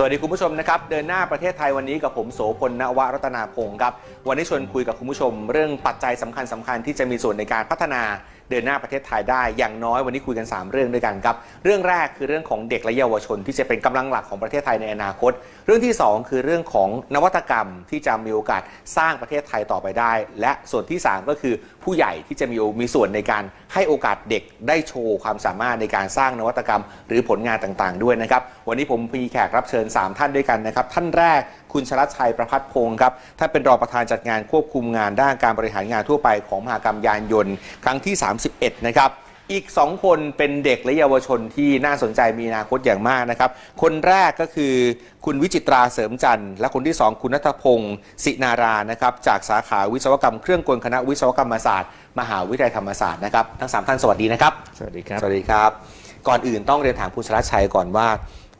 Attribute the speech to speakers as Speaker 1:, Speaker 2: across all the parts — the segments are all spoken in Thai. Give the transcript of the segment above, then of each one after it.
Speaker 1: สวัสดีคุณผู้ชมนะครับ เดินหน้าประเทศไทยวันนี้กับผมโสพลนวรัตนาพงศ์ครับ วันนี้ชวนคุยกับคุณผู้ชม เรื่องปัจจัยสำคัญสคัญที่จะมีส่วนในการพัฒนา เดินหน้าประเทศไทยได้อย่างน้อยวันนี้คุยกัน 3 เรื่องด้วยกันครับ เรื่องแรกคือเรื่องของเด็กและเยาวชน ที่จะเป็นกำลังหลักของประเทศไทยในอนาคต เรื่องที่ 2 คือเรื่องของนวัตกรรมที่จะมีโอกาสสร้างประเทศไทยต่อไปได้ และส่วนที่ 3 ก็คือผู้ใหญ่ที่จะมีมีส่วนในการให้โอกาสเด็กได้โชว์ความสามารถในการสร้างนวัตกรรม หรือผลงานต่างๆ ด้วยนะครับวันนี้ผมมีแขกรับเชิญ 3 ท่านด้วยกันนะครับท่านแรกคุณชลัดชัยประพัฒพงศ์ครับท่านเป็นรองประธานจัดงานควบคุมงานด้านการบริหารงานทั่วไปของมหากรรมยานยนต์ ครั้งที่ 31 นะครับอีก 2 คนเป็นเด็กและเยาวชนที่น่าสนใจมีอนาคตอย่างมากนะครับ คนแรกก็คือคุณวิจิตราเสริมจันทร์และคนที่ 2 คุณนัทพงศ์สินารานะครับ จากสาขาวิศวกรรมเครื่องกลคณะวิศวกรรมศาสตร์ มหาวิทยาลัยธรรมศาสตร์นะครับ ทั้งสามท่านสวัสดีนะครับ
Speaker 2: สวัสดีครับ
Speaker 1: สวัสดีครับ ก่อนอื่นต้องเรียนถามคุณชลัดชัยก่อนว่า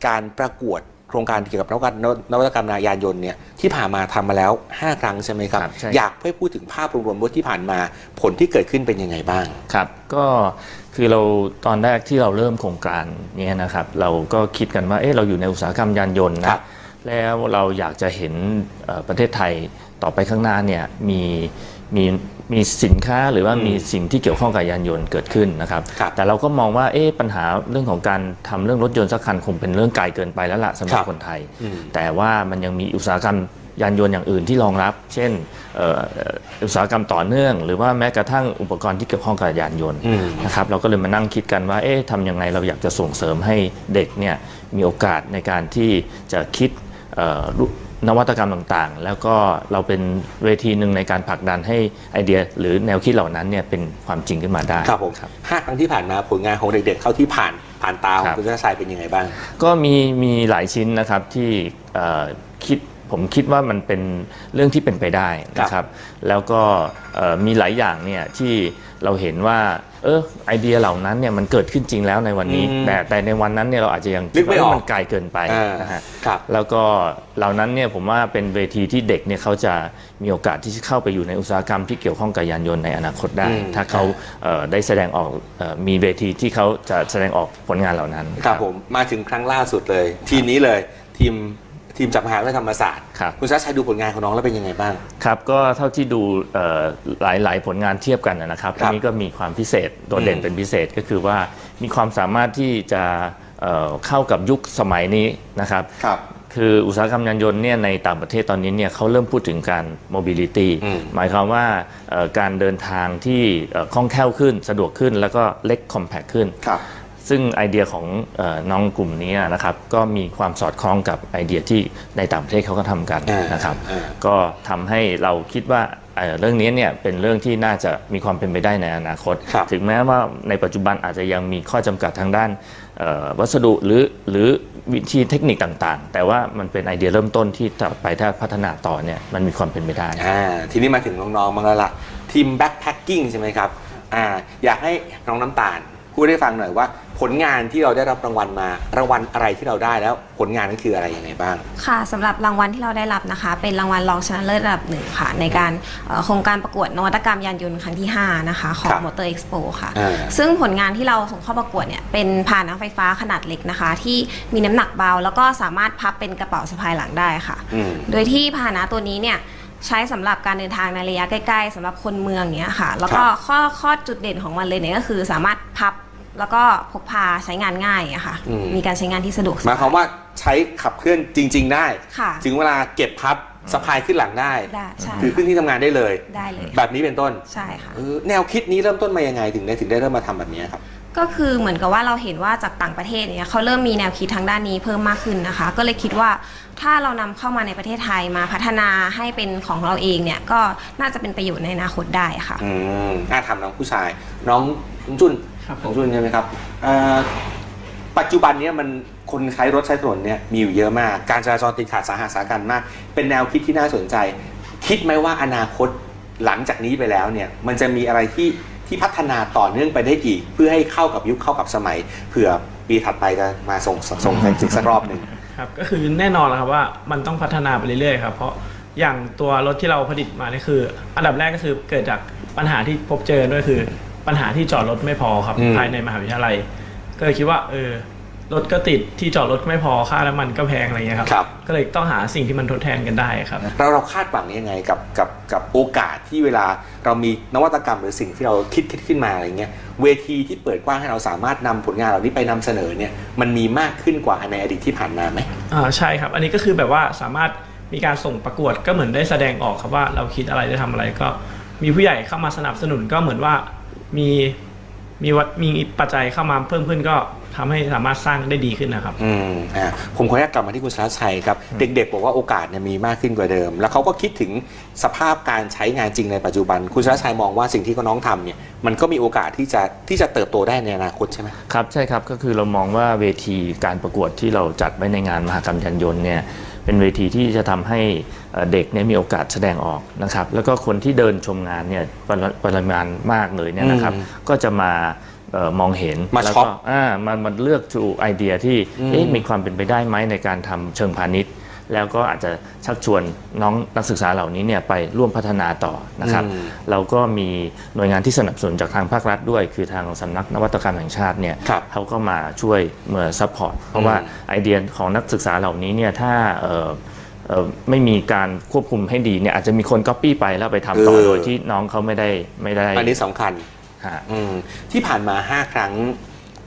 Speaker 1: การประกวด โครงการเกี่ยวกับนวัตกรรมนวัตกรรมยานยนต์เนี่ยที่ผ่านมาทำมาแล้ว 5 ครั้งใช่ไหมครับ
Speaker 2: ครับใช่
Speaker 1: อยากให้พูดถึงภาพรวมๆว่าที่ผ่านมาผลที่เกิดขึ้นเป็นยังไงบ้าง
Speaker 2: ครับ ก็คือเราตอนแรกที่เราเริ่มโครงการเนี้นะครับ เราก็คิดกันว่าเอ๊ะเราอยู่ในอุตสาหกรรมยานยนต์
Speaker 1: ครั
Speaker 2: นะ
Speaker 1: บ
Speaker 2: แล้วเราอยากจะเห็นเอ่อประเทศไทยต่อไปข้างหน้าเนี่ยมี มีมีสินค้าหรือว่ามีสิ่งที่เกี่ยวข้องกับยานยนต์เกิดขึ้นนะครับ
Speaker 1: ครับ
Speaker 2: แต่เราก็มองว่าเอ๊ะปัญหาเรื่องของการทำเรื่องรถยนต์สักคันคงเป็นเรื่องไกลเกินไปแล้วล่ะสำหรั
Speaker 1: ครับบ
Speaker 2: คนไทย
Speaker 1: อืม
Speaker 2: แต่ว่ามันยังมีอุตสาหกรรมยานยนต์อย่างอื่นที่รองรับ เช่นเอ่อเอ่ออุตสาหกรรมต่อเนื่อง หรือว่าแม้กระทั่งอุปกรณ์ที่เกี่ยวข้องกับยานยนต์
Speaker 1: อืม
Speaker 2: นะครับเราก็เลยมานั่งคิดกันว่าเอ๊ะทำยังไงเราอยากจะส่งเสริมให้เด็กเนี่ยมีโอกาสในการที่จะคิดเอ่อรู นวัตกรรมต่างๆ แล้วก็เราเป็นเวทีหนึ่งในการผลักดันให้ไอเดีย หรือแนวคิดเหล่านั้นเนี่ยเป็นความจริงขึ้นมาได้
Speaker 1: ครับผมห้าครั้งที่ผ่านมาผลงานของเด็กๆเข้าที่ผ่านผ่านตาขอ
Speaker 2: ครั
Speaker 1: ง
Speaker 2: บ
Speaker 1: คุณชลัดชัยเป็นยังไงบ้าง
Speaker 2: ก็มีมีหลายชิ้นนะครับที่เอ่อคิดผมคิดว่ามันเป็นเรื่องที่เป็นไปได้นะครับ แล้วก็เอ่อมีหลายอย่างเนี่ยที่เราเห็นว่า เออไอเดียเหล่านั้นเนี่ยมันเกิดขึ้นจริงแล้วในวันนี้
Speaker 1: อืม
Speaker 2: แต่แต่ในวันนั้นเนี่ยเราอาจจะยัง
Speaker 1: นึกไม่ออก
Speaker 2: ว่ามันไกลเกินไป
Speaker 1: อ่าน
Speaker 2: นะฮะ
Speaker 1: ครับ
Speaker 2: แล้วก็เหล่านั้นเนี่ยผมว่าเป็นเวทีที่เด็กเนี่ยเขาจะมีโอกาสที่จะเข้าไปอยู่ในอุตสาหกรรมที่เกี่ยวข้องกับยานยนต์ในอนาคตได้
Speaker 1: อืม
Speaker 2: ถ้าเขาเอ่อได้แสดงออกเอ่อมีเวทีที่เขาจะแสดงออกผลงานเหล่านั้น
Speaker 1: ครับผมมาถึงครั้งล่าสุดเลย ทีมนี้เลยทีม ทีมจากมหาวิทยาลัยธรรมศาสตร์
Speaker 2: ครับ
Speaker 1: คุณชลัดชัยดูผลงานของน้องแล้วเป็นยังไงบ้าง
Speaker 2: ครับก็เท่าที่ดูเอ่อหลายหลายผลงานเทียบกันนะครับ
Speaker 1: ครับ
Speaker 2: อันนี้ก็มีความพิเศษโดดเด่
Speaker 1: อื
Speaker 2: น
Speaker 1: ม
Speaker 2: เป็นพิเศษก็คือว่ามีความสามารถที่จะเอ่อเข้ากับยุคสมัยนี้นะครับ
Speaker 1: ครับ
Speaker 2: คืออุตสาหกรรมยานยนต์เนี่ยในต่างประเทศตอนนี้เนี่ยเขาเริ่มพูดถึงการ mobility
Speaker 1: อืม
Speaker 2: หมายความว่าเอ่อการเดินทางที่เอ่อคล่องแคล่วขึ้นสะดวกขึ้นแล้วก็เล็ก compact ขึ้น
Speaker 1: ครับ
Speaker 2: ซึ่งไอเดียของเออน้องกลุ่มนี้นะครับก็มีความสอดคล้องกับไอเดียที่ในต่างประเทศเขาก็ทำกัน
Speaker 1: อ่าน
Speaker 2: นะครับ
Speaker 1: อ่า
Speaker 2: ก็ทำให้เราคิดว่าเอ่อเรื่องนี้เนี่ยเป็นเรื่องที่น่าจะมีความเป็นไปได้ในอนาคต
Speaker 1: ครับ
Speaker 2: ถึงแม้ว่าในปัจจุบันอาจจะยังมีข้อจำกัดทางด้านเอ่อวัสดุหรือหรือวิธีเทคนิคต่างๆ แต่ว่ามันเป็นไอเดียเริ่มต้นที่ต่อไปถ้าพัฒนาต่อเนี่ยมันมีความเป็นไปได้
Speaker 1: อ่าทีนี้มาถึงน้องๆบ้างแล้วล่ะทีมแบ็คแพคกิ้งใช่ไหมครับอ่าอยากให้น้องน้ำตาลพูดให้ฟังหน่อยว่า ผลงานที่เราได้รับรางวัลมา รางวัลอะไรที่เราได้แล้วผลงานนั้นคืออะไรยังไงบ้าง
Speaker 3: ค่ะสำหรับรางวัลที่เราได้รับนะคะ เป็นรางวัลรองชนะเลิศระดับหนึ่งค่ะ ในการเอ่อโครงการประกวดนวัตกรรมยานยนต์ครั้งที่ 5 นะคะ ของ
Speaker 1: ครับ
Speaker 3: Motor Expo ค่ะ
Speaker 1: อ่า
Speaker 3: ซึ่งผลงานที่เราส่งเข้าประกวดเนี่ย เป็นพาหนะไฟฟ้าขนาดเล็กนะคะ ที่มีน้ำหนักเบา แล้วก็สามารถพับเป็นกระเป๋าสะพายหลังได้ค่ะ
Speaker 1: อืม
Speaker 3: โดยที่พาหนะตัวนี้เนี่ยใช้สำหรับการเดินทางในระยะใกล้ๆสำหรับคนเมืองอย่างเงี้ยค่ะ แล้วก็
Speaker 1: ครับ
Speaker 3: ข้อข้อจุดเด่นของมันเลยเนี่ยก็คือสามารถพับ แล้วก็พกพาใช้งานง่ายอะค่ะ
Speaker 1: อืม
Speaker 3: มีการใช้งานที่สะดวกส
Speaker 1: หมาย
Speaker 3: บาย
Speaker 1: ความว่าใช้ขับเคลื่อนจริง ๆ ได้
Speaker 3: ค่ะ
Speaker 1: ถึงเวลาเก็บพับสะพายขึ้นหลังได้
Speaker 3: ได้ใช่
Speaker 1: ถือขึ้นที่ทำงานได้เลย
Speaker 3: ได้เลย
Speaker 1: แบบนี้เป็นต้น
Speaker 3: ใช่ค่ะ
Speaker 1: เออแนวคิดนี้เริ่มต้นมายังไงถึงได้ถึงได้เริ่มมาทำแบบนี้ครับ
Speaker 3: ก็คือเหมือนกับว่าเราเห็นว่าจากต่างประเทศเนี่ยเขาเริ่มมีแนวคิดทางด้านนี้เพิ่มมากขึ้นนะคะ ก็เลยคิดว่าถ้าเรานำเข้ามาในประเทศไทยมาพัฒนาให้เป็นของเราเองเนี่ยก็น่าจะเป็นประโยชน์ในอนาคตได้ค่ะ
Speaker 1: อืมน่าทำน้องผู้ชาย น้องน้องจุน
Speaker 4: ครับผม
Speaker 1: น้องจุนใช่ไหมครับเอ่อปัจจุบันเนี้ยมันคนใช้รถใช้ถนนเนี่ยมีอยู่เยอะมาก การจราจรติดขัดสาหัสสากันมาก เป็นแนวคิดที่น่าสนใจ คิดไหมว่าอนาคตหลังจากนี้ไปแล้วเนี่ยมันจะมีอะไรที่ที่พัฒนาต่อเนื่องไปได้อีก เพื่อให้เข้ากับยุคเข้ากับสมัยเผื่อปีถัดไปจะมาส่งส่งกันอีกสักรอบหนึ่ง
Speaker 4: ครับก็คือแน่นอนแล้วครับว่ามันต้องพัฒนาไปเรื่อยๆครับเพราะอย่างตัวรถที่เราผลิตมานี่คือ อันดับแรกก็คือเกิดจากปัญหาที่พบเจอด้วยคือ ปัญหาที่จอดรถไม่พอครับ
Speaker 1: อืม
Speaker 4: ภายในมหาวิทยาลัย ก็เลยคิดว่า เออรถก็ติดที่จอดรถไม่พอค่าน้ำมันก็แพงอะไรเงี้ยครับ
Speaker 1: ครับ
Speaker 4: ก็เลยต้องหาสิ่งที่มันทดแทนกันได้ครับ
Speaker 1: เราเราคาดหวังยังไงกับกับกับโอกาสที่เวลาเรามีนวัตกรรมหรือสิ่งที่เราคิดคิดขึ้นมาอะไรเงี้ยเวทีที่เปิดกว้างให้เราสามารถนำผลงานเหล่านี้ไปนำเสนอเนี่ยมันมีมากขึ้นกว่าในอดีตที่ผ่านมาไหม
Speaker 4: อ่าใช่ครับ อันนี้ก็คือแบบว่าสามารถมีการส่งประกวดก็เหมือนได้แสดงออกครับว่าเราคิดอะไรได้ทำอะไรก็มีผู้ใหญ่เข้ามาสนับสนุนก็เหมือนว่า มีมีวัดมีปัจจัยเข้ามาเพิ่มขึ้นก็ทำให้สามารถสร้างได้ดีขึ้นนะครับ
Speaker 1: อืมอ่าผมขออนุญาตกลับมาที่คุณชนะชัยครับ เด็กๆ บอกว่าโอกาสเนี่ยมีมากขึ้นกว่าเดิม แล้วเขาก็คิดถึงสภาพการใช้งานจริงในปัจจุบัน คุณชนะชัยมองว่าสิ่งที่เขาน้องทำเนี่ยมันก็มีโอกาสที่จะที่จะเติบโตได้ในอนาคตใช่ไหม
Speaker 2: ครับใช่ครับก็คือเรามองว่าเวทีการประกวดที่เราจัดไว้ในงานมหกรรมยานยนต์เนี่ย เป็นเวทีที่จะทำให้เอ่อเด็กเนี่ยมีโอกาสแสดงออกนะครับ แล้วก็คนที่เดินชมงานเนี่ยปริปริมาณมากเลยเนี่ยนะครับ
Speaker 1: อืม
Speaker 2: ก็จะมาเอ่อมองเห็น
Speaker 1: มา
Speaker 2: แล้ว
Speaker 1: ช็อป
Speaker 2: ก็อ่ามามาเลือกชูไอเดียที่
Speaker 1: อืม
Speaker 2: เอ๊ะมีความเป็นไปได้ไหมในการทำเชิงพาณิชย์ แล้วก็อาจจะชักชวนน้องนักศึกษาเหล่านี้เนี่ยไปร่วมพัฒนาต่อนะครับ
Speaker 1: อืม
Speaker 2: เราก็มีหน่วยงานที่สนับสนุนจากทางภาครัฐด้วย คือทางสำนักนวัตกรรมแห่งชาติเนี่ย
Speaker 1: ครับ
Speaker 2: เขาก็มาช่วยเมื่อซัพพอร์ตเพราะว่า
Speaker 1: อืม
Speaker 2: ไอเดียของนักศึกษาเหล่านี้เนี่ยถ้าเอ่อเอ่อไม่มีการควบคุมให้ดีเนี่ยอาจจะมีคนก๊อปปี้ไปแล้วไปทำต่อโดยที่น้องเขาไม่ได้ไม่ได้
Speaker 1: อันนี้สำคัญ
Speaker 2: ฮะ
Speaker 1: อืมที่ผ่านมา 5 ครั้ง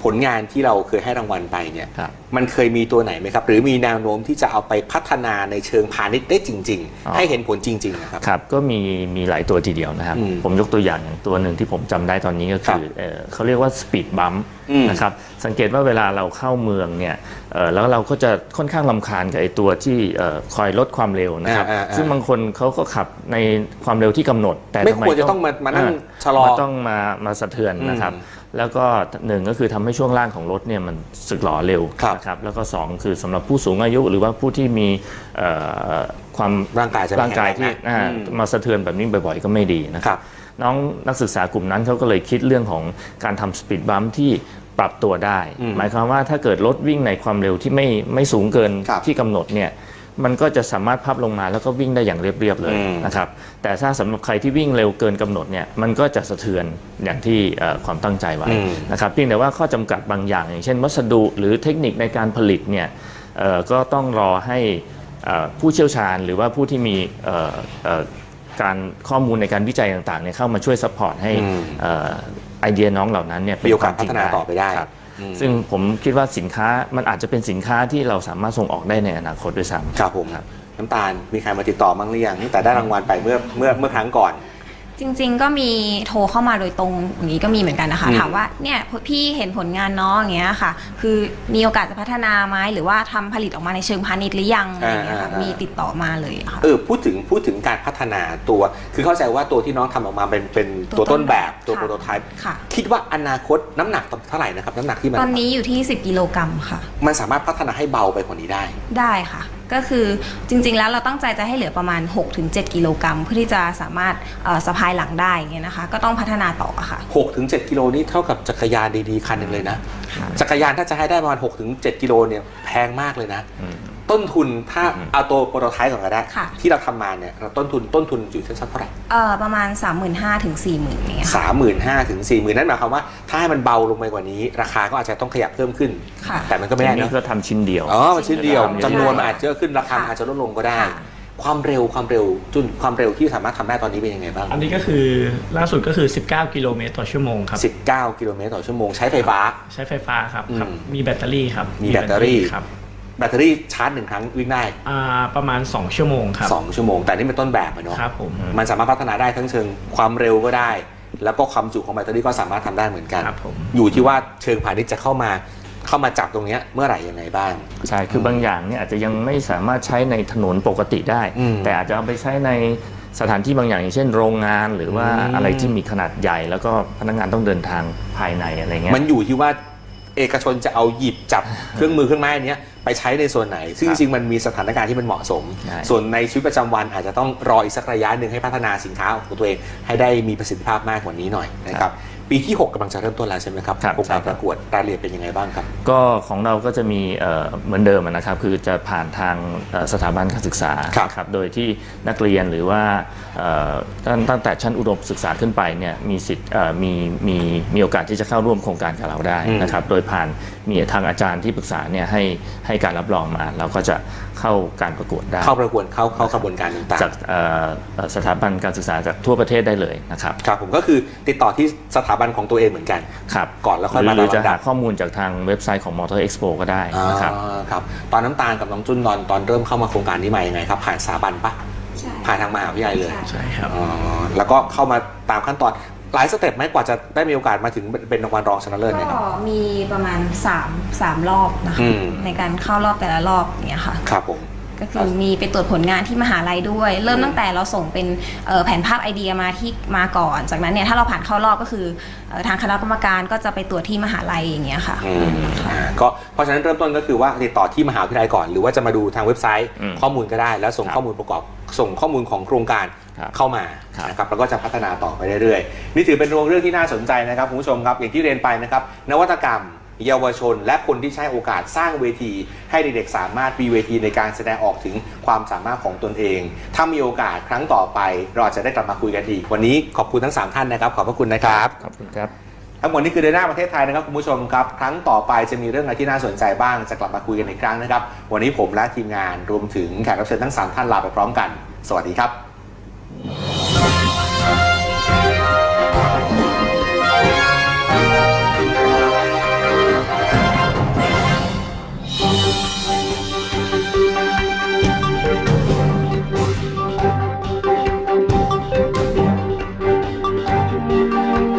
Speaker 1: ผลงานที่เราเคยให้รางวัลไปเนี่ย
Speaker 2: ครับ
Speaker 1: มันเคยมีตัวไหนไหมครับ หรือมีแนวโน้มที่จะเอาไปพัฒนาในเชิงพาณิชย์ได้จริง
Speaker 2: อ๋อ
Speaker 1: ๆให้เห็นผลจริงๆนะครับ
Speaker 2: ครับ ก็มีมีหลายตัวทีเดียวนะครับ
Speaker 1: อืม
Speaker 2: ผมยกตัวอย่างอย่างตัวหนึ่งที่ผมจำได้ตอนนี้ก็คือเอ่อเขาเรียกว่าสปีดบัม
Speaker 1: อืม
Speaker 2: นะครับสังเกตว่าเวลาเราเข้าเมืองเนี่ยเอ่อแล้วเราก็จะค่อนข้างลำคาญกับไอ้ตัวที่เอ่อคอยลดความเร็วนะครับ
Speaker 1: อ่าอ่าอ่า
Speaker 2: ซึ่งบางคนเขาก็ขับในความเร็วที่กำหนด แต่
Speaker 1: ไม่
Speaker 2: ทำ
Speaker 1: ควรจะต้องมามานั่ง ชะลอ
Speaker 2: มันต้องมามาสะเทือนนะครับ
Speaker 1: อืม
Speaker 2: แล้วก็หนึ่งก็คือทำให้ช่วงล่างของรถเนี่ยมันสึกหรอเร็ว
Speaker 1: ครับ
Speaker 2: นะครับแล้วก็สองคือสำหรับผู้สูงอายุหรือว่าผู้ที่มีเอ่อความ
Speaker 1: ร่างกายจะไม่
Speaker 2: ร่างกายที่
Speaker 1: แข็งแรงนะ
Speaker 2: อ่า
Speaker 1: อืม
Speaker 2: มาสะเทือนแบบนี้บ่อยๆ ก็ไม่ดีนะค
Speaker 1: ครั
Speaker 2: รับบน้องนักศึกษากลุ่มนั้นเขาก็เลยคิดเรื่องของการทำสปีดบัมที่ปรับตัวได้
Speaker 1: อืม
Speaker 2: หมายความว่าถ้าเกิดรถวิ่งในความเร็วที่ไม่ไม่สูงเกิน
Speaker 1: ครับ
Speaker 2: ที่กำหนดเนี่ย มันก็จะสามารถพับลงมาแล้วก็วิ่งได้อย่างเรียบๆเลย
Speaker 1: อืม
Speaker 2: นะครับแต่ถ้าสำหรับใครที่วิ่งเร็วเกินกำหนดเนี่ยมันก็จะสะเทือนอย่างที่เอ่อความตั้งใจไว้
Speaker 1: อืม
Speaker 2: นะครับเพียงแต่ว่าข้อจำกัดบางอย่าง อย่างเช่น วัสดุหรือเทคนิคในการผลิตเนี่ยเอ่อก็ต้องรอให้เอ่อผู้เชี่ยวชาญหรือว่าผู้ที่มีเอ่อเอ่อการข้อมูลในการวิจัยต่างๆเนี่ยเข้ามาช่วยซัพพอร์ตให้
Speaker 1: อืม
Speaker 2: เอ่อไอเดียน้องเหล่านั้นเนี่ยเป็
Speaker 1: มีโอกาส
Speaker 2: ควมจริง
Speaker 1: พัฒนาต่อไปได้
Speaker 2: ครับ
Speaker 1: อืม
Speaker 2: ซึ่งผมคิดว่าสินค้ามันอาจจะเป็นสินค้าที่เราสามารถส่งออกได้ในอนาคตด้วยซ้ำ
Speaker 1: ครับผมน้ำตาลมีใครมาติดต่อบ้างหรือยังตั้งแต่ได้รางวัลไปเมื่อเมื่อเมื่อครั้งก่อน
Speaker 3: จริง ๆ ก็มีโทรเข้ามาโดยตรงอย่างนี้ก็มีเหมือนกันนะคะ
Speaker 1: อืม
Speaker 3: ถามว่าเนี่ยพี่เห็นผลงานน้องอย่างเงี้ยค่ะ คือมีโอกาสจะพัฒนาไหมหรือว่าทำผลิตออกมาในเชิงพาณิชย์หรือยังอะไรอย่างเงี้ยค่ะ
Speaker 1: อ่าอ่าอ่ามี
Speaker 3: มีติดต่อมาเลยค่ะ
Speaker 1: เออพูดถึงพูดถึงการพัฒนาตัว คือเข้าใจว่าตัวที่น้องทำออกมาเป็นเป็น
Speaker 3: ตั
Speaker 1: ตัว
Speaker 3: วต้
Speaker 1: ต้น
Speaker 3: น
Speaker 1: แบ
Speaker 3: แบบบ
Speaker 1: ตัว
Speaker 3: ค่ะ
Speaker 1: โปรโตไทป์
Speaker 3: ค่ะ
Speaker 1: คิดว่าอนาคตน้ำหนักเท่าไหร่นะครับ น้ำหนักที่มัน
Speaker 3: ตอนนี้อยู่ที่ 10 กิโลกรัมค่ะ
Speaker 1: มันสามารถพัฒนาให้เบาไปกว่านี้ได้
Speaker 3: ได้ค่ะ ก็คือจริงๆแล้วเราตั้งใจจะให้เหลือประมาณ 6-7 กิโลกรัมเพื่อที่จะสามารถเอ่อสะพายหลังได้อย่างเงี้ยนะคะ ก็ต้องพัฒนาต่อค่ะ
Speaker 1: 6ถึง7กิโลนี่เท่ากับจักรยานดีๆคันหนึ่งเลยนะ
Speaker 3: ค่ะ
Speaker 1: จักรยานถ้าจะให้ได้ประมาณ6ถึง7กิโลเนี่ยแพงมากเลยนะ ต้นทุนถ้าเอาตัวโปรโตไทป์ก่อนก็ได้
Speaker 3: ค่ะ
Speaker 1: ที่เราทำมาเนี่ยเราต้นทุนต้นทุนอยู่ที่สักเท่าไหร่
Speaker 3: เอ่อประมาณ 35,000ถึง40,000อย่างเงี้ยค่ะ
Speaker 1: สามหมื่นห้าถึงสี่หมื่นนั่นหมายความว่า ถ้าให้มันเบาลงไปกว่านี้ ราคาก็อาจจะต้องขยับเพิ่มขึ้น
Speaker 3: ค่ะ
Speaker 1: แต่มันก็ไม่ได้
Speaker 2: อัน
Speaker 1: นะ
Speaker 2: นี้ก็ทำชิ้นเดียว
Speaker 1: อ๋อมันชิ้นเดียว
Speaker 2: ใช่
Speaker 1: จำนวนมันอาจจะเยอะขึ้นราคา
Speaker 3: ค่ะ
Speaker 1: อาจจะลดลงก็ได้
Speaker 3: ค่ะ
Speaker 1: ความเร็วความเร็วจุนความเร็วที่สามารถทำได้ตอนนี้เป็นยังไงบ้าง
Speaker 4: อันนี้ก็คือล่าสุดก็คือ 19 กิโลเมตรต่อชั่วโมงครับ
Speaker 1: 19 กิโลเมตรต่อชั่วโมงใช้ไฟฟ้า
Speaker 4: ใช้ไฟฟ้าครับ
Speaker 1: อืม
Speaker 4: ครับ มีแบตเตอรี่ครับ
Speaker 1: มีแบตเตอรี่
Speaker 4: ครับ
Speaker 1: แบตเตอรี่ชาร์จหนึ่งครั้งวิ่งได้
Speaker 4: อ่าประมาณ 2 ชั่วโมงครับ
Speaker 1: 2ชั่วโมง แต่นี่เป็นต้นแบบอะเนาะ
Speaker 4: ครับผม
Speaker 1: มันสามารถพัฒนาได้ทั้งเชิงความเร็วก็ได้ แล้วก็ความจุของแบตเตอรี่ก็สามารถทำได้เหมือนกัน
Speaker 4: ครับผม
Speaker 1: อยู่ที่ว่าเชิงพาณิชย์จะเข้ามาเข้ามาจับตรงเนี้ยเมื่อไหร่ยังไงบ้าง
Speaker 2: ใช่ คือบางอย่างเนี่ยอาจจะยังไม่สามารถใช้ในถนนปกติได้
Speaker 1: อืม
Speaker 2: แต่อาจจะเอาไปใช้ในสถานที่บางอย่างอย่างเช่นโรงงานหรือว่า
Speaker 1: อืม
Speaker 2: อะไรที่มีขนาดใหญ่ แล้วก็พนักงานต้องเดินทางภายในอะไรเงี้ย
Speaker 1: มันอยู่ที่ว่า เอกชนจะเอาหยิบจับเครื่องมือเครื่องไม้อันเนี้ยไปใช้ในส่วนไหน ซึ่ง
Speaker 2: ค
Speaker 1: จ
Speaker 2: รับ
Speaker 1: ริงๆมันมีสถานการณ์ที่มันเหมาะสม
Speaker 2: ใช่
Speaker 1: ส่วนในชีวิตประจำวันอาจจะต้องรออีกสักระยะหนึ่งให้พัฒนาสินค้าของตัวเองให้ได้มีประสิทธิภาพมากกว่านี้หน่อยนะครับ ปีที่ 6กำลังจะเริ่มต้นแล้วใช่ไหมครับ
Speaker 2: ครับ
Speaker 1: โครงการ
Speaker 2: ใช่ครับ
Speaker 1: ประกวดรายละเอียดเป็นยังไงบ้างครับ
Speaker 2: ก็ของเราก็จะมีเอ่อเหมือนเดิมนะครับ คือจะผ่านทางเอ่อสถาบันการศึกษา
Speaker 1: ครับ
Speaker 2: นะครับโดยที่นักเรียนหรือว่าเอ่อตั้งตั้งแต่ชั้นอุดมศึกษาขึ้นไปเนี่ยมีสิทธิ์เอ่อมีมีมีโอกาสที่จะเข้าร่วมโครงการกับเราได้นะครับโดยผ่านมีทางอาจารย์ที่ปรึกษาเนี่ยให้ให้การรับรองมาเราก็จะเข้าการประกวดได้
Speaker 1: เข้าประกวดเข้าเข้ากระบวนการต่าง
Speaker 2: จากเอ่อเอ่อสถาบันการศึกษาจากทั่วประเทศได้เลยนะครับ
Speaker 1: ๆครับผมก็คือติดต่อที่สถาบันของตัวเองเหมือนกัน
Speaker 2: ครับ
Speaker 1: ก่อนแล้วค่อยมา
Speaker 2: หรือ
Speaker 1: ตามลำดั
Speaker 2: จะ
Speaker 1: บ
Speaker 2: หาข้อมูลจากทางเว็บไซต์ของ Motor Expo ก็ได้นะครับ
Speaker 1: อ่าครับตอนน้ำตาลกับน้องจุนตอนตอนเริ่มเข้ามาโครงการนี้มายังไงครับ ผ่านสถาบันปะ
Speaker 3: ใช่
Speaker 1: ผ่านทางมหาวิทยาลัยเลย
Speaker 3: ใช่
Speaker 4: ใช่ครับ
Speaker 1: อ๋อแล้วก็เข้ามาตามขั้นตอนหลายสเต็ปไหมกว่าจะได้มีโอกาสมาถึงเป็นรางวัลรองชนะเลิศเนี่ยค
Speaker 3: ก็
Speaker 1: รับ
Speaker 3: มีประมาณ3 3รอบนะคะ
Speaker 1: อืม
Speaker 3: ในการเข้ารอบแต่ละรอบอย่างเงี้ยค่ะ
Speaker 1: ครับผม
Speaker 3: ก็คือมีไปตรวจผลงานที่มหาลัยด้วย เริ่มตั้งแต่เราส่งเป็นเอ่อแผนภาพไอเดียมาที่มาก่อน จากนั้นเนี่ยถ้าเราผ่านเข้ารอบก็คือเอ่อทางคณะกรรมการก็จะไปตรวจที่มหาลัยอย่างเงี้ยค่ะ
Speaker 1: อืมอ่าก็เพราะฉะนั้นเริ่มต้นก็คือว่าติดต่อที่มหาวิทยาลัยก่อน หรือว่าจะมาดูทางเว็บไซต์
Speaker 2: อืม
Speaker 1: ข้อมูลก็ได้ แล้วส่ง
Speaker 2: ครับ
Speaker 1: ข้อมูลประกอบส่งข้อมูลของโครงการ
Speaker 2: ครับ
Speaker 1: เข้ามา
Speaker 2: ครับ
Speaker 1: นะครับแล้วก็จะพัฒนาต่อไปเรื่อยๆนี่ถือเป็นเรื่องที่น่าสนใจนะครับคุณผู้ชมครับอย่างที่เรียนไปนะครับนวัตกรรม เยาวชน และคนที่ใช้โอกาสสร้างเวที ให้เด็กๆสามารถมีเวทีในการแสดงออกถึงความสามารถของตนเอง ถ้ามีโอกาสครั้งต่อไป เราอาจจะได้กลับมาคุยกันอีก วันนี้ขอบคุณทั้งสามท่านนะครับ ขอบพระคุณนะครับ
Speaker 2: ขอบคุณครับ
Speaker 1: ทั้งหมดนี้คือเดินหน้าประเทศไทยนะครับคุณผู้ชมครับ ครั้งต่อไปจะมีเรื่องอะไรที่น่าสนใจบ้างจะกลับมาคุยกันอีกครั้งนะครับ วันนี้ผมและทีมงานรวมถึงแขกรับเชิญทั้ง 3 ท่านลาไปพร้อมกัน สวัสดีครับ